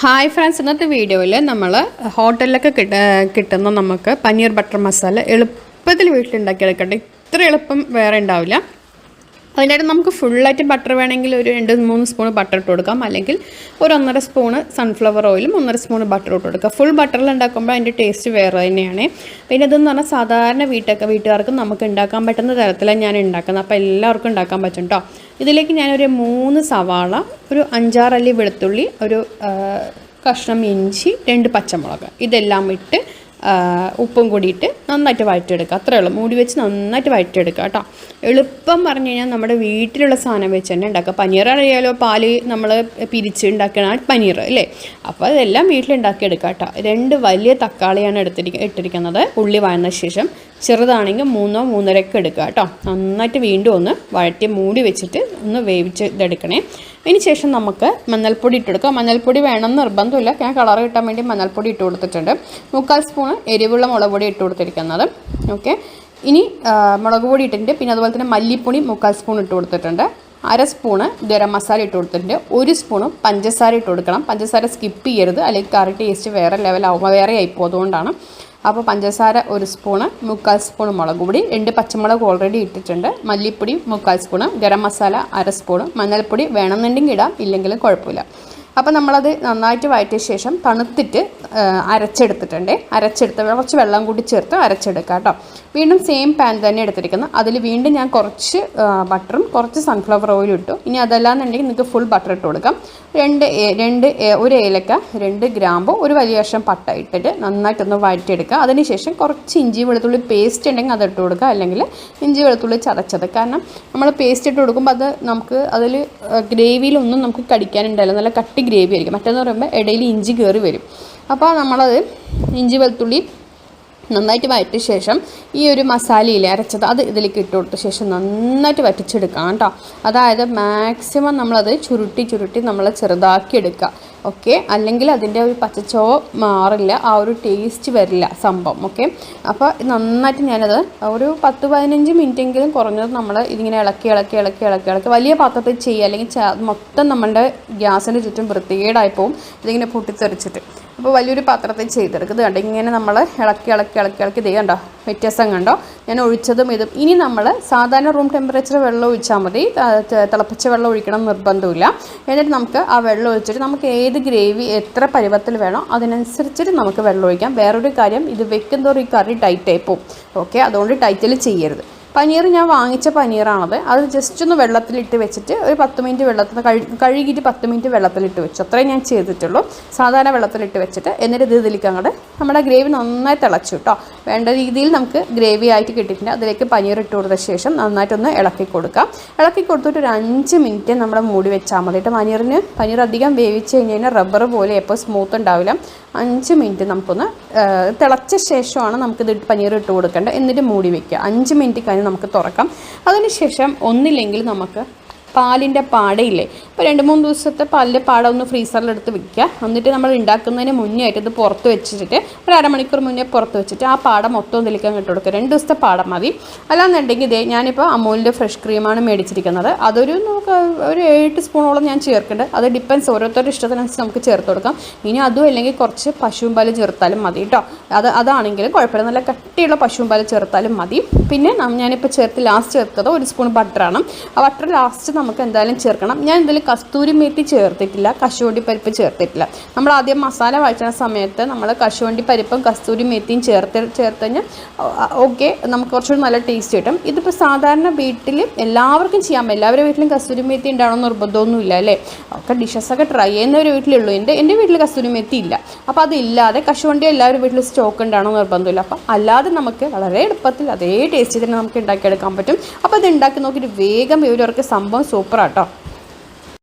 Hi friends ഇന്നത്തെ വീഡിയോയിൽ നമ്മൾ ഹോട്ടലിലൊക്കെ കിട്ട കിട്ടുന്ന നമുക്ക് പനീർ ബട്ടർ മസാല എളുപ്പത്തിൽ വീട്ടിലുണ്ടാക്കിയെടുക്കട്ടെ ഇത്ര എളുപ്പം വേറെ ഉണ്ടാവില്ല. അതിനായിട്ട് നമുക്ക് ഫുള്ളായിട്ട് ബട്ടർ വേണമെങ്കിൽ ഒരു രണ്ട് മൂന്ന് സ്പൂൺ ബട്ടർ ഇട്ട് കൊടുക്കാം. അല്ലെങ്കിൽ ഒരു ഒന്നര സ്പൂണ് സൺഫ്ലവർ ഓയിലും ഒന്നര സ്പൂൺ ബട്ടർ ഇട്ട് കൊടുക്കുക ഫുൾ ബട്ടറിൽ ഉണ്ടാക്കുമ്പോൾ അതിന്റെ ടേസ്റ്റ് വേറെ തന്നെയാണ്. പിന്നെ ഇതെന്ന് പറഞ്ഞാൽ സാധാരണ വീട്ടൊക്കെ വീട്ടുകാർക്ക് നമുക്ക് ഉണ്ടാക്കാൻ പറ്റുന്ന തരത്തിലാണ് ഞാൻ ഉണ്ടാക്കുന്നത്. അപ്പോൾ എല്ലാവർക്കും ഉണ്ടാക്കാൻ പറ്റും കേട്ടോ ഇതിലേക്ക് ഞാനൊരു മൂന്ന് സവാള ഒരു അഞ്ചാറല്ലി വെളുത്തുള്ളി ഒരു കഷ്ണം ഇഞ്ചി രണ്ട് പച്ചമുളക്. ഇതെല്ലാം ഇട്ട് ഉപ്പും കൂടിയിട്ട് നന്നായിട്ട് വഴറ്റിയെടുക്കുക. അത്രേ ഉള്ളൂ. മൂടി വെച്ച് നന്നായിട്ട് വഴറ്റിയെടുക്കുക കേട്ടോ. എളുപ്പം പറഞ്ഞു കഴിഞ്ഞാൽ നമ്മുടെ വീട്ടിലുള്ള സാധനം വെച്ച് തന്നെ ഉണ്ടാക്കുക. പനീർ അറിയാലോ പാൽ നമ്മൾ പിരിച്ച് ഉണ്ടാക്കണ പനീർ അല്ലേ? അപ്പോൾ അതെല്ലാം വീട്ടിലുണ്ടാക്കിയെടുക്കുക കേട്ടോ. രണ്ട് വലിയ തക്കാളിയാണ് എടുത്തിരിക്ക ഇട്ടിരിക്കുന്നത്. ഉള്ളി വഴന്ന ശേഷം ചെറുതാണെങ്കിൽ മൂന്നോ മൂന്നരക്ക് എടുക്കുക കേട്ടോ. നന്നായിട്ട് വീണ്ടും ഒന്ന് വഴറ്റി മൂടി വെച്ചിട്ട് ഒന്ന് വേവിച്ച് ഇതെടുക്കണേ. അതിന് ശേഷം നമുക്ക് മഞ്ഞൾപ്പൊടി ഇട്ട് കൊടുക്കുക മഞ്ഞൾപ്പൊടി വേണം നിർബന്ധമില്ല. ഞാൻ കളർ കിട്ടാൻ വേണ്ടി മഞ്ഞൾപ്പൊടി ഇട്ട് കൊടുത്തിട്ടുണ്ട്. മുക്കാൽ സ്പൂൺ എരിവുള്ള മുളക് പൊടി ഇട്ട് കൊടുത്തിരിക്കുന്നത്. ഓക്കെ. ഇനി മുളക് പൊടി ഇട്ടിട്ടുണ്ട്. പിന്നെ അതുപോലെ തന്നെ മല്ലിപ്പൊടി മുക്കാൽ സ്പൂൺ ഇട്ട് കൊടുത്തിട്ടുണ്ട്. അര സ്പൂണ് ഗരം മസാല ഇട്ട് കൊടുത്തിട്ടുണ്ട്. ഒരു സ്പൂണ് പഞ്ചസാര ഇട്ട് കൊടുക്കണം. പഞ്ചസാര സ്കിപ്പ് ചെയ്യരുത്. അല്ലെങ്കിൽ കറി ടേസ്റ്റ് വേറെ ലെവലാവും. വേറെ ആയിപ്പോൾ അതുകൊണ്ടാണ് അപ്പോൾ പഞ്ചസാര ഒരു സ്പൂണ് മുക്കാൽ സ്പൂൺ മുളക് പൊടി രണ്ട് പച്ചമുളക് ഓൾറെഡി ഇട്ടിട്ടുണ്ട്. മല്ലിപ്പൊടി മുക്കാൽ സ്പൂണ് ഗരം മസാല അര സ്പൂണ് മഞ്ഞൾപ്പൊടി വേണമെന്നുണ്ടെങ്കിൽ ഇടാം ഇല്ലെങ്കിലും കുഴപ്പമില്ല. അപ്പോൾ നമ്മളത് നന്നായിട്ട് വഴറ്റിയ ശേഷം തണുത്തിട്ട് അരച്ചെടുത്തിട്ടുണ്ട്. അരച്ചെടുത്ത് കുറച്ച് വെള്ളം കൂടി ചേർത്ത് അരച്ചെടുക്കുക കേട്ടോ. വീണ്ടും സെയിം പാൻ തന്നെ എടുത്തിരിക്കുന്നു. അതിൽ വീണ്ടും ഞാൻ കുറച്ച് ബട്ടറും കുറച്ച് സൺഫ്ലവർ ഓയിലും ഇട്ടു. ഇനി അതല്ലാന്നുണ്ടെങ്കിൽ നിങ്ങൾക്ക് ഫുൾ ബട്ടർ ഇട്ട് കൊടുക്കാം. രണ്ട് രണ്ട് ഒരു ഏലക്ക രണ്ട് ഗ്രാമ്പ് ഒരു വലിയ വർഷം പട്ട ഇട്ടിട്ട് നന്നായിട്ടൊന്ന് വഴറ്റിയെടുക്കുക. അതിനുശേഷം കുറച്ച് ഇഞ്ചി വെളുത്തുള്ളി പേസ്റ്റ് ഉണ്ടെങ്കിൽ അത് ഇട്ട് കൊടുക്കുക. അല്ലെങ്കിൽ ഇഞ്ചി വെളുത്തുള്ളി ചതച്ചത്. കാരണം നമ്മൾ പേസ്റ്റ് ഇട്ട് കൊടുക്കുമ്പോൾ അത് നമുക്ക് അതിൽ ഗ്രേവിയിലൊന്നും നമുക്ക് കടിക്കാനുണ്ടായില്ല നല്ല കട്ടി ഗ്രേവി ആയിരിക്കും. മറ്റേന്ന് പറയുമ്പോൾ ഇടയിൽ ഇഞ്ചി കയറി വരും. അപ്പോൾ നമ്മളത് ഇഞ്ചി വെളുത്തുള്ളി നന്നായിട്ട് വഴറ്റിയ ശേഷം ഈ ഒരു മസാലയിൽ അരച്ചത് അത് ഇതിലേക്ക് ഇട്ട് കൊടുത്ത ശേഷം നന്നായിട്ട് വറ്റിച്ചെടുക്കാം കേട്ടോ. അതായത് മാക്സിമം നമ്മളത് ചുരുട്ടി ചുരുട്ടി നമ്മൾ ചെറുതാക്കി എടുക്കുക. ഓക്കെ? അല്ലെങ്കിൽ അതിന്റെ ഒരു പച്ചച്ചോ മാറില്ല. ആ ഒരു ടേസ്റ്റ് വരില്ല സംഭവം. ഓക്കെ? അപ്പോൾ നന്നായിട്ട് ഞാനത് ഒരു പത്ത് പതിനഞ്ച് മിനിറ്റെങ്കിലും കുറഞ്ഞത് നമ്മൾ ഇതിങ്ങനെ ഇളക്കി ഇളക്കി ഇളക്കി ഇളക്കി ഇളക്കി വലിയ പാത്രത്തിൽ ചെയ്യുക. അല്ലെങ്കിൽ മൊത്തം നമ്മളുടെ ഗ്യാസിന്റെ ചുറ്റും വൃത്തികേടായി പോകും ഇതിങ്ങനെ പൊട്ടിത്തെറിച്ചിട്ട്. അപ്പോൾ വലിയൊരു പാത്രത്തിൽ ചെയ്തെടുക്കുന്നത് കണ്ടോ? ഇങ്ങനെ നമ്മൾ ഇളക്കി ഇളക്കി ഇളക്കി ഇളക്കി. ഇത് കണ്ടോ? വ്യത്യാസം കണ്ടോ ഞാൻ ഒഴിച്ചതും ഇതും. ഇനി നമ്മൾ സാധാരണ റൂം ടെമ്പറേച്ചർ വെള്ളം ഒഴിച്ചാൽ മതി. തിളപ്പിച്ച വെള്ളം ഒഴിക്കണം നിർബന്ധമില്ല എന്നിട്ട് നമുക്ക് ആ വെള്ളം ഒഴിച്ചിട്ട് നമുക്ക് ഏത് ഗ്രേവി എത്ര പരുവത്തിൽ വേണോ അതിനനുസരിച്ചിട്ട് നമുക്ക് വെള്ളം ഒഴിക്കാം. വേറൊരു കാര്യം ഇത് വെക്കുന്നതോറും ഈ കറി ടൈറ്റായി പോകും ഓക്കെ അതുകൊണ്ട് ടൈറ്റിൽ ചെയ്യരുത്. പനീർ ഞാൻ വാങ്ങിച്ച പനീറാണത്. അത് ജസ്റ്റ് ഒന്ന് വെള്ളത്തിലിട്ട് വെച്ചിട്ട് ഒരു പത്ത് മിനിറ്റ് വെള്ളത്തിൽ കഴു കഴുകിയിട്ട് പത്ത് മിനിറ്റ് വെള്ളത്തിലിട്ട് വെച്ചു. അത്രയും ഞാൻ ചെയ്തിട്ടുള്ളൂ. സാധാരണ വെള്ളത്തിലിട്ട് വെച്ചിട്ട്. എന്നിട്ട് ഇത് ഇതിലേക്ക് അങ്ങോട്ട് നമ്മുടെ ഗ്രേവി നന്നായി തിളച്ചു കേട്ടോ. വേണ്ട രീതിയിൽ നമുക്ക് ഗ്രേവി ആയിട്ട് കിട്ടിയിട്ടുണ്ട്. അതിലേക്ക് പനീർ ഇട്ട് കൊടുത്ത ശേഷം നന്നായിട്ടൊന്ന് ഇളക്കി കൊടുക്കാം. ഇളക്കി കൊടുത്തിട്ട് ഒരു അഞ്ച് മിനിറ്റ് നമ്മൾ മൂടി വെച്ചാൽ മതി കേട്ടോ പനീറിന്. പനീർ അധികം വേവിച്ച് കഴിഞ്ഞ് കഴിഞ്ഞാൽ റബ്ബർ പോലെ എപ്പോൾ സ്മൂത്ത് ഉണ്ടാവില്ല. അഞ്ച് മിനിറ്റ് നമുക്കൊന്ന് തിളച്ച ശേഷമാണ് നമുക്കിത് പനീർ ഇട്ട് കൊടുക്കേണ്ടത്. എന്നിട്ട് മൂടി വെക്കുക. അഞ്ച് മിനിറ്റ് കഴിഞ്ഞ് നമുക്ക് തുറക്കാം. അതിനുശേഷം ഒന്നില്ലെങ്കിൽ നമുക്ക് പാലിന്റെ പാടയില്ലേ ഇപ്പോൾ രണ്ട് മൂന്ന് ദിവസത്തെ പാലിന്റെ പാട ഒന്ന് ഫ്രീസറിലെടുത്ത് വെക്കുക. എന്നിട്ട് നമ്മൾ ഉണ്ടാക്കുന്നതിന് മുന്നേ ആയിട്ട് ഇത് പുറത്ത് വെച്ചിട്ട് ഒരു അരമണിക്കൂർ മുന്നേ പുറത്ത് വെച്ചിട്ട് ആ പാടം മൊത്തം ഇതിലേക്ക് ഇട്ട് കൊടുക്കുക. രണ്ട് ദിവസത്തെ പാടം മതി. അല്ലാന്നുണ്ടെങ്കിൽ ഇതേ ഞാനിപ്പോൾ അമൂലിന്റെ ഫ്രഷ് ക്രീമാണ് മേടിച്ചിരിക്കുന്നത്. അതൊരു ഒരു ഏഴ് സ്പൂണോളം ഞാൻ ചേർക്കുന്നുണ്ട്. അത് ഡിപ്പെൻസ് ഓരോരുത്തരുടെ ഇഷ്ടത്തിനനുസരിച്ച് നമുക്ക് ചേർത്ത് കൊടുക്കാം. ഇനി അതും അല്ലെങ്കിൽ കുറച്ച് പശുവും പാൽ ചേർത്താലും മതി കേട്ടോ അത് അതാണെങ്കിലും കുഴപ്പമില്ല. നല്ല കട്ടിയുള്ള പശുവും പാൽ ചേർത്താലും മതി. പിന്നെ ഞാനിപ്പോൾ ചേർത്ത് ലാസ്റ്റ് ചേർത്തത് ഒരു സ്പൂൺ ബട്ടറാണ് ആ ബട്ടർ ലാസ്റ്റ് നമുക്ക് എന്തായാലും ചേർക്കണം. ഞാൻ ഇതിൽ കസ്തൂരി മേത്തി ചേർത്തിട്ടില്ല. കശുവണ്ടി പരിപ്പ് ചേർത്തിട്ടില്ല. നമ്മൾ ആദ്യം മസാല വഴറ്റുന്ന സമയത്ത് നമ്മൾ കശുവണ്ടി പരിപ്പും കസ്തൂരി മേത്തിയും ചേർത്ത് ചേർത്ത് ഓക്കെ നമുക്ക് കുറച്ചുകൂടി നല്ല ടേസ്റ്റ് കിട്ടും. ഇതിപ്പോൾ സാധാരണ വീട്ടിൽ എല്ലാവർക്കും ചെയ്യാം എല്ലാവരുടെ വീട്ടിലും കസ്തൂരി മേത്തി ഉണ്ടാവണം നിർബന്ധമൊന്നുമില്ല അല്ലേ? ഒക്കെ ഡിഷസൊക്കെ ട്രൈ ഒരു വീട്ടിലുള്ളൂ. എന്റെ എന്റെ വീട്ടിൽ കസ്തൂരി മേത്തി ഇല്ല. അപ്പോൾ അതില്ലാതെ കശുവണ്ടി എല്ലാവരും വീട്ടിൽ സ്റ്റോക്ക് ഉണ്ടാവണം നിർബന്ധമില്ല. അപ്പം അല്ലാതെ നമുക്ക് വളരെ എളുപ്പത്തിൽ അതേ ടേസ്റ്റ് തന്നെ നമുക്ക് ഉണ്ടാക്കിയെടുക്കാൻ പറ്റും. അപ്പോൾ അത് ഉണ്ടാക്കി നോക്കിയിട്ട് വേഗം ഇവരവർക്ക് സംഭവം സൂപ്പറാട്ടോ